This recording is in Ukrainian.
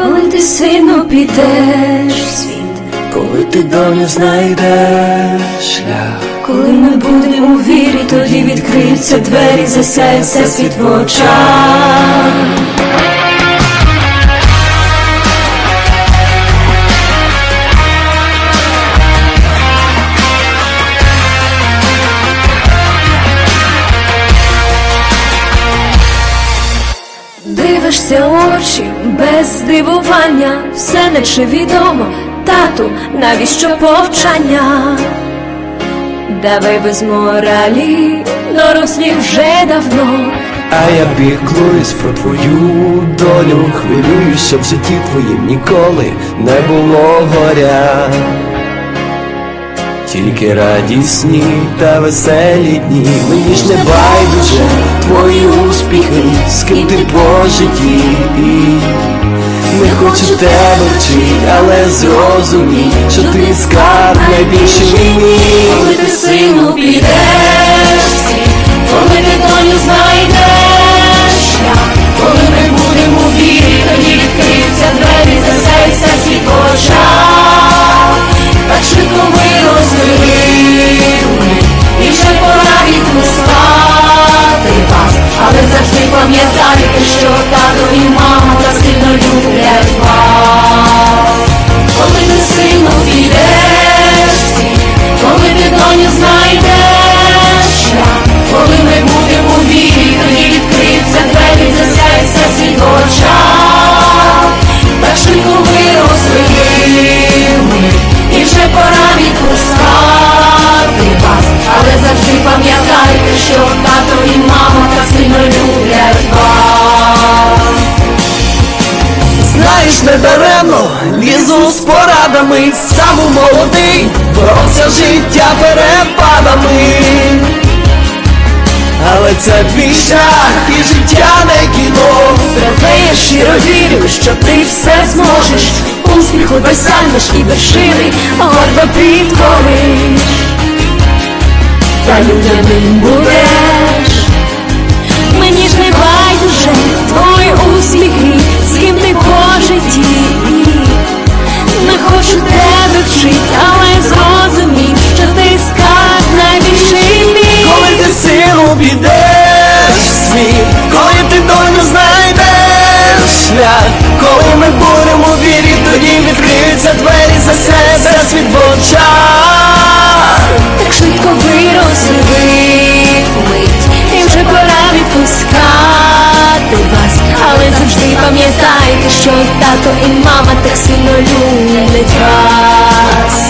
коли ти сильно підеш світ, Коли ти доню знайдеш шлях, коли ми будемо у вірі, тоді відкриються двері, засяється світ в очах. Дивишся очі без здивування, все наче відомо, тату, навіщо повчання? Давай без моралі, дорослі вже давно. а я піклуюсь про твою долю, хвилююсь, щоб в житті твоїм ніколи не було горя. Тільки радісні та веселі дні, мені ж не байдуже твої успіхи, з ким ти по житті. Не хочу тебе вчить, але зрозумій, що ти скарб найбільше мені. Коли ти сину підеш, порадами, сам молодий, боровся життя перепадами. Але це твій шлях і життя не кіно. Проте я щиро вірю, що ти все зможеш Успіху досягнеш і вершини гордо підкориш Та людяним будеш шлях, коли ми будемо вірі, тоді відкриються двері за себе. Світ в так швидко виросли вмить, і вже пора відпускати вас, але завжди пам'ятайте, що тато і мама так сильно люблять вас.